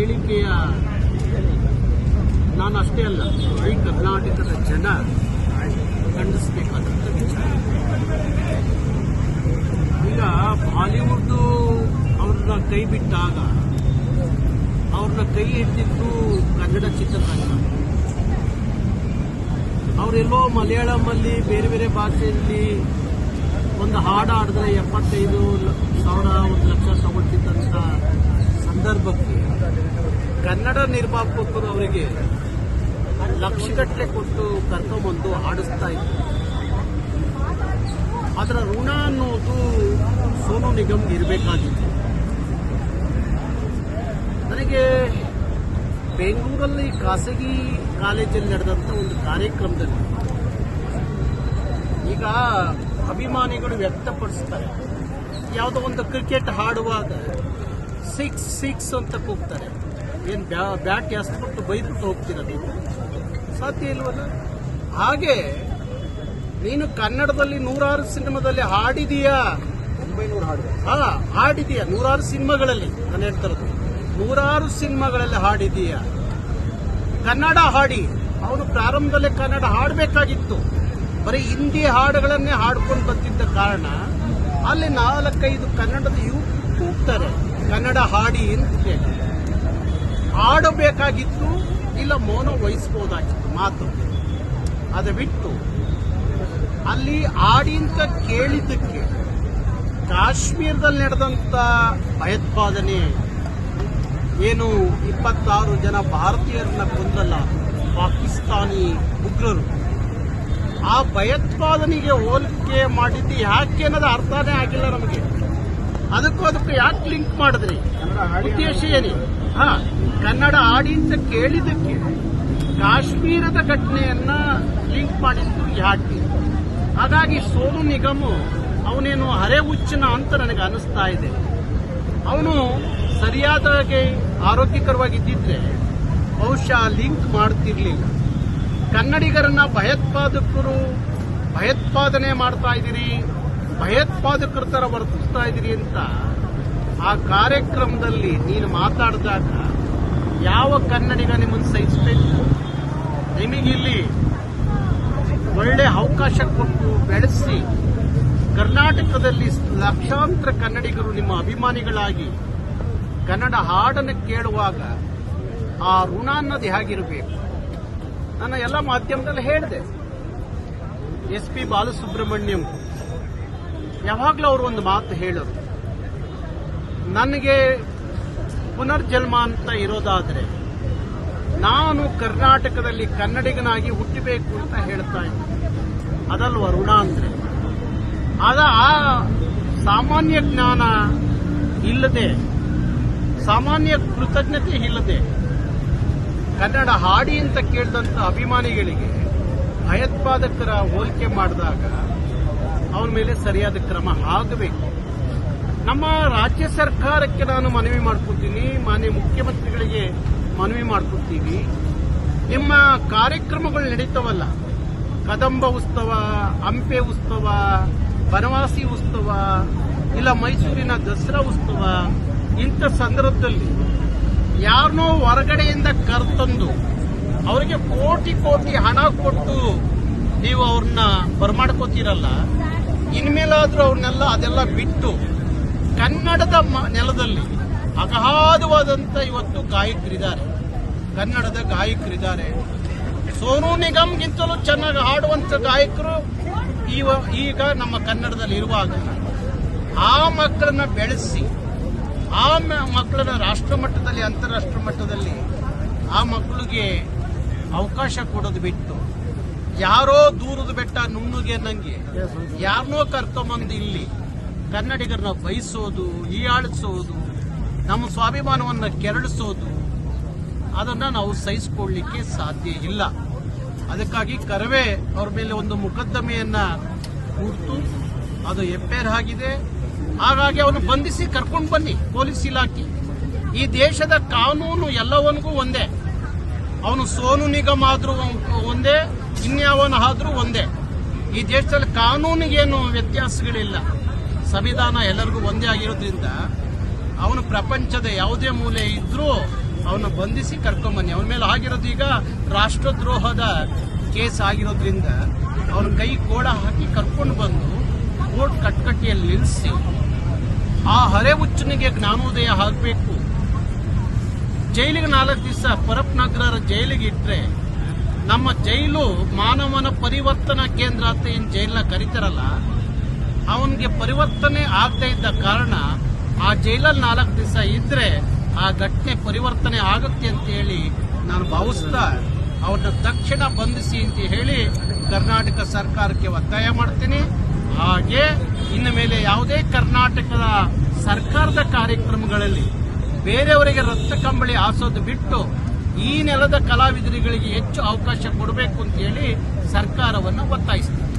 ಹೇಳಿಕೆಯ ನಾನು ಅಷ್ಟೇ ಅಲ್ಲ, ಈ ಕರ್ನಾಟಕದ ಜನ ಖಂಡಿಸಬೇಕಾದಂಥ ವಿಚಾರ. ಈಗ ಬಾಲಿವುಡ್ ಅವ್ರನ್ನ ಕೈ ಬಿಟ್ಟಾಗ, ಅವ್ರನ್ನ ಕೈ ಹಿಡಿದಿದ್ದು ಕನ್ನಡ ಚಿತ್ರರಂಗ. ಅವರೆಲ್ಲೋ ಮಲಯಾಳಮಲ್ಲಿ ಬೇರೆ ಬೇರೆ ಭಾಷೆಯಲ್ಲಿ ಒಂದು ಹಾಡು ಹಾಡಿದ್ರೆ ಎಪ್ಪತ್ತೈದು ಸಾವಿರ, ಒಂದು ಲಕ್ಷ ತಗೊಳ್ತಿದ್ದಂಥ ಸಂದರ್ಭಕ್ಕೆ ಕನ್ನಡ ನಿರ್ಮಾಪಕರು ಅವರಿಗೆ ಲಕ್ಷಗಟ್ಟಲೆ ಕೊಟ್ಟು ಕರ್ಕೊಂಬಂದು ಆಡಿಸ್ತಾ ಇದ್ರು. ಅದರ ಋಣ ಅನ್ನೋದು ಸೋನು ನಿಗಮ್ಗೆ ಇರಬೇಕಾಗಿತ್ತು. ನನಗೆ ಬೆಂಗಳೂರಲ್ಲಿ ಖಾಸಗಿ ಕಾಲೇಜಲ್ಲಿ ನಡೆದಂಥ ಒಂದು ಕಾರ್ಯಕ್ರಮದಲ್ಲಿ ಈಗ ಅಭಿಮಾನಿಗಳು ವ್ಯಕ್ತಪಡಿಸ್ತಾರೆ. ಯಾವುದೋ ಒಂದು ಕ್ರಿಕೆಟ್ ಹಾಡುವಾಗ ಸಿಕ್ಸ್ ಸಿಕ್ಸ್ ಅಂತ ಕೂಗ್ತಾರೆ. ಏನು ಬ್ಯಾಟ್ ಎಸ್ಬಿಟ್ಟು ಬೈದ್ಬಿಟ್ಟು ಹೋಗ್ತೀರ ನೀವು? ಸಾಧ್ಯ ಇಲ್ವಲ್ಲ? ಹಾಗೆ ನೀನು ಕನ್ನಡದಲ್ಲಿ ನೂರಾರು ಸಿನಿಮಾದಲ್ಲಿ ಹಾಡಿದೀಯಾ? ಒಂಬೈನೂರು ಹಾಡು ಹಾ ಹಾಡಿದೀಯಾ? ನೂರಾರು ಸಿನಿಮಾಗಳಲ್ಲಿ ನಾನು ಹೇಳ್ತಿರೋದು ನೂರಾರು ಸಿನಿಮಾಗಳಲ್ಲಿ ಹಾಡಿದೀಯ? ಕನ್ನಡ ಹಾಡಿ. ಅವನು ಪ್ರಾರಂಭದಲ್ಲೇ ಕನ್ನಡ ಹಾಡಬೇಕಾಗಿತ್ತು. ಬರೀ ಹಿಂದಿ ಹಾಡುಗಳನ್ನೇ ಹಾಡ್ಕೊಂಡು ಬಂದಿದ್ದ ಕಾರಣ ಅಲ್ಲಿ ನಾಲ್ಕೈದು ಕನ್ನಡದ ಯುವ ಕೂಗ್ತಾರೆ ಕನ್ನಡ ಹಾಡಿ ಅಂತ ಕೇಳಿ ಹಾಡಬೇಕಾಗಿತ್ತು ಇಲ್ಲ ಮೌನ ವಹಿಸ್ಬೋದಾಗಿತ್ತು, ಮಾತು. ಅದು ಬಿಟ್ಟು ಅಲ್ಲಿ ಆಡಿ ಅಂತ ಕೇಳಿದ್ದಕ್ಕೆ ಕಾಶ್ಮೀರದಲ್ಲಿ ನಡೆದಂತ ಭಯೋತ್ಪಾದನೆ ಏನು ಇಪ್ಪತ್ತಾರು ಜನ ಭಾರತೀಯರನ್ನ ಕೊಂದಲ್ಲ ಪಾಕಿಸ್ತಾನಿ ಉಗ್ರರು. ಆ ಭಯೋತ್ಪಾದನೆಗೆ ಹೋಲಿಕೆ ಮಾಡಿದ್ದು ಯಾಕೆ ಅನ್ನೋದು ಅರ್ಥನೇ ಆಗಿಲ್ಲ ನಮಗೆ. ಅದಕ್ಕೂ ಅದಕ್ಕೂ ಯಾಕೆ ಲಿಂಕ್ ಮಾಡಿದ್ರಿ? ಉದ್ದೇಶ ಏನಿ? ಹಾ, ಕನ್ನಡ ಆಡಿ ಅಂತ ಕೇಳಿದಕ್ಕೆ ಕಾಶ್ಮೀರದ ಘಟನೆಯನ್ನ ಲಿಂಕ್ ಮಾಡಿದ್ದು ಯಾಕೆ ಹಾಗಾಗಿ ಸೋನು ನಿಗಮ ಅವನೇನು ಹರೆ ಹುಚ್ಚನ ಅಂತ ನನಗೆ ಅನಿಸ್ತಾ ಇದೆ. ಅವನು ಸರಿಯಾದಾಗೆ ಆರೋಗ್ಯಕರವಾಗಿದ್ದಿದ್ರೆ ಬಹುಶಃ ಲಿಂಕ್ ಮಾಡ್ತಿರ್ಲಿಲ್ಲ. ಕನ್ನಡಿಗರನ್ನ ಭಯೋತ್ಪಾದಕರು ಭಯೋತ್ಪಾದನೆ ಮಾಡ್ತಾ ಇದ್ದೀರಿ. ಭಯೋತ್ಪಾದಕರ ತರ ವರ್ತಿಸ್ತಾ ಇದ್ದೀರಿ ಅಂತ ಆ ಕಾರ್ಯಕ್ರಮದಲ್ಲಿ ನೀನು ಮಾತಾಡಿದಾಗ ಯಾವ ಕನ್ನಡಿಗ ನಿಮ್ಮನ್ನು ಸಹಿಸಬೇಕು ನಿಮಗಿಲ್ಲಿ ಒಳ್ಳೆ ಅವಕಾಶ ಕೊಟ್ಟು ಬೆಳೆಸಿ ಕರ್ನಾಟಕದಲ್ಲಿ ಲಕ್ಷಾಂತರ ಕನ್ನಡಿಗರು ನಿಮ್ಮ ಅಭಿಮಾನಿಗಳಾಗಿ ಕನ್ನಡ ಹಾಡನ್ನು ಕೇಳುವಾಗ ಆ ಋಣ ಅನ್ನೋದು ಹೇಗಿರಬೇಕು? ನಾನು ಎಲ್ಲ ಮಾಧ್ಯಮದಲ್ಲಿ ಹೇಳಿದೆ. ಎಸ್ ಪಿ ಬಾಲಸುಬ್ರಹ್ಮಣ್ಯಂ ಯಾವಾಗಲೂ ಅವರು ಒಂದು ಮಾತು ಹೇಳೋರು. ನನಗೆ ಪುನರ್ಜನ್ಮ ಅಂತ ಇರೋದಾದರೆ ನಾನು ಕರ್ನಾಟಕದಲ್ಲಿ ಕನ್ನಡಿಗನಾಗಿ ಹುಟ್ಟಬೇಕು ಅಂತ ಹೇಳ್ತಾ ಇದ್ದೆ. ಅದಲ್ವ ಋಣ ಅಂದ್ರೆ? ಅದ ಆ ಸಾಮಾನ್ಯ ಜ್ಞಾನ ಇಲ್ಲದೆ, ಸಾಮಾನ್ಯ ಕೃತಜ್ಞತೆ ಇಲ್ಲದೆ, ಕನ್ನಡ ಹಾಡಿ ಅಂತ ಕೇಳಿದಂತ ಅಭಿಮಾನಿಗಳಿಗೆ ಭಯೋತ್ಪಾದಕರ ಹೋಲಿಕೆ ಮಾಡಿದಾಗ ಅವನ ಮೇಲೆ ಸರಿಯಾದ ಕ್ರಮ ಆಗಬೇಕು. ನಮ್ಮ ರಾಜ್ಯ ಸರ್ಕಾರಕ್ಕೆ ನಾನು ಮನವಿ ಮಾಡ್ಕೊತೀನಿ, ಮಾನ್ಯ ಮುಖ್ಯಮಂತ್ರಿಗಳಿಗೆ ಮನವಿ ಮಾಡ್ಕೊತೀವಿ ನಿಮ್ಮ ಕಾರ್ಯಕ್ರಮಗಳು ನಡೀತವಲ್ಲ. ಕದಂಬ ಉತ್ಸವ, ಹಂಪೆ ಉತ್ಸವ, ಬನವಾಸಿ ಉತ್ಸವ, ಇಲ್ಲ ಮೈಸೂರಿನ ದಸರಾ ಉತ್ಸವ, ಇಂಥ ಸಂದರ್ಭದಲ್ಲಿ ಯಾರನ್ನೋ ಹೊರಗಡೆಯಿಂದ ಕರ್ತಂದು ಅವರಿಗೆ ಕೋಟಿ ಕೋಟಿ ಹಣ ಕೊಟ್ಟು ನೀವು ಅವ್ರನ್ನ ಬರಮಾಡ್ಕೋತೀರಲ್ಲ ಇನ್ಮೇಲಾದ್ರೂ ಅವ್ರನ್ನೆಲ್ಲ ಅದೆಲ್ಲ ಬಿಟ್ಟು ಕನ್ನಡದ ನೆಲದಲ್ಲಿ ಅಗಾಧವಾದಂತ ಇವತ್ತು ಗಾಯಕರಿದ್ದಾರೆ. ಕನ್ನಡದ ಗಾಯಕರಿದ್ದಾರೆ. ಸೋನು ನಿಗಮ್ಗಿಂತಲೂ ಚೆನ್ನಾಗಿ ಹಾಡುವಂತ ಗಾಯಕರು ಇವ- ಈಗ ನಮ್ಮ ಕನ್ನಡದಲ್ಲಿ ಇರುವಾಗ ಆ ಮಕ್ಕಳನ್ನ ಬೆಳೆಸಿ, ಆ ಮಕ್ಕಳನ್ನ ರಾಷ್ಟ್ರ ಮಟ್ಟದಲ್ಲಿ, ಅಂತಾರಾಷ್ಟ್ರ ಮಟ್ಟದಲ್ಲಿ ಆ ಮಕ್ಕಳಿಗೆ ಅವಕಾಶ ಕೊಡೋದು ಬಿಟ್ಟು ಯಾರೋ ದೂರದ ಬೆಟ್ಟ ನುಣ್ಣುಗೆ ನಂಗೆ. ಯಾರನ್ನೋ ಕರ್ಕೊಂಬಂದು ಇಲ್ಲಿ. ಕನ್ನಡಿಗರನ್ನ ಬಯಸೋದು ಹೀಯಾಳಿಸೋದು, ನಮ್ಮ ಸ್ವಾಭಿಮಾನವನ್ನು ಕೆರಳಿಸೋದು, ಅದನ್ನು ನಾವು ಸಹಿಸಿಕೊಳ್ಳಲಿಕ್ಕೆ ಸಾಧ್ಯ ಇಲ್ಲ. ಅದಕ್ಕಾಗಿ ಕರವೇ ಅವ್ರ ಮೇಲೆ ಒಂದು ಮುಕದ್ದಮೆಯನ್ನ ಕೂರ್ತು, ಅದು ಎಫ್ಐಆರ್ ಆಗಿದೆ. ಹಾಗಾಗಿ ಅವನು ಬಂಧಿಸಿ ಕರ್ಕೊಂಡು ಬನ್ನಿ, ಪೊಲೀಸ್ ಇಲಾಖೆ. ಈ ದೇಶದ ಕಾನೂನು ಎಲ್ಲವನಿಗೂ ಒಂದೇ. ಅವನು ಸೋನು ನಿಗಮ ಆದ್ರೂ ಒಂದೇ ಇನ್ಯಾವನ ಆದರೂ ಒಂದೇ. ಈ ದೇಶದಲ್ಲಿ ಕಾನೂನಿಗೇನು ವ್ಯತ್ಯಾಸಗಳಿಲ್ಲ. ಸಂವಿಧಾನ ಎಲ್ಲರಿಗೂ ಒಂದೇ ಆಗಿರೋದ್ರಿಂದ ಅವನು ಪ್ರಪಂಚದ ಯಾವುದೇ ಮೂಲೆ ಇದ್ರೂ ಅವನ ಬಂಧಿಸಿ ಕರ್ಕೊಂಬನ್ನಿ. ಅವನ ಮೇಲೆ ಆಗಿರೋದು ಈಗ ರಾಷ್ಟ್ರದ್ರೋಹದ ಕೇಸ್ ಆಗಿರೋದ್ರಿಂದ ಅವನ ಕೈ ಕೋಡ ಹಾಕಿ ಕರ್ಕೊಂಡು ಬಂದು ಕೋರ್ಟ್ ಕಟ್ಕಟ್ಟಿಯಲ್ಲಿ ನಿಲ್ಲಿಸಿ ಆ ಹರೆ ಹುಚ್ಚನಿಗೆ ಜ್ಞಾನೋದಯ ಆಗಬೇಕು. ಜೈಲಿಗೆ ನಾಲ್ಕು ದಿವಸ ಪರಪ್ ನಗರ ಜೈಲಿಗೆ ಇಟ್ರೆ ನಮ್ಮ ಜೈಲು ಮಾನವನ ಪರಿವರ್ತನಾ ಕೇಂದ್ರ ಅಂತ ಏನು ಜೈಲನ್ನ ಕರೀತಾರಲ್ಲ, ಅವನಿಗೆ ಪರಿವರ್ತನೆ ಆಗದೆ ಇದ್ದ ಕಾರಣ ಆ ಜೈಲಲ್ಲಿ ನಾಲ್ಕು ದಿವಸ ಇದ್ರೆ ಆ ಘಟನೆ ಪರಿವರ್ತನೆ ಆಗುತ್ತೆ ಅಂತ ಹೇಳಿ ನಾನು ಭಾವಿಸ್ತಾ ಅವ್ರನ್ನ ತಕ್ಷಣ ಬಂಧಿಸಿ ಅಂತ ಹೇಳಿ ಕರ್ನಾಟಕ ಸರ್ಕಾರಕ್ಕೆ ಒತ್ತಾಯ ಮಾಡ್ತೀನಿ. ಹಾಗೆ ಇನ್ನು ಮೇಲೆ ಯಾವುದೇ ಕರ್ನಾಟಕದ ಸರ್ಕಾರದ ಕಾರ್ಯಕ್ರಮಗಳಲ್ಲಿ ಬೇರೆಯವರಿಗೆ ರಕ್ತ ಕಂಬಳಿ ಹಾಸೋದು ಬಿಟ್ಟು ಈ ನೆಲದ ಕಲಾವಿದರುಗಳಿಗೆ ಹೆಚ್ಚು ಅವಕಾಶ ಕೊಡಬೇಕು ಅಂತ ಹೇಳಿ ಸರ್ಕಾರವನ್ನು ಒತ್ತಾಯಿಸ್ತೀನಿ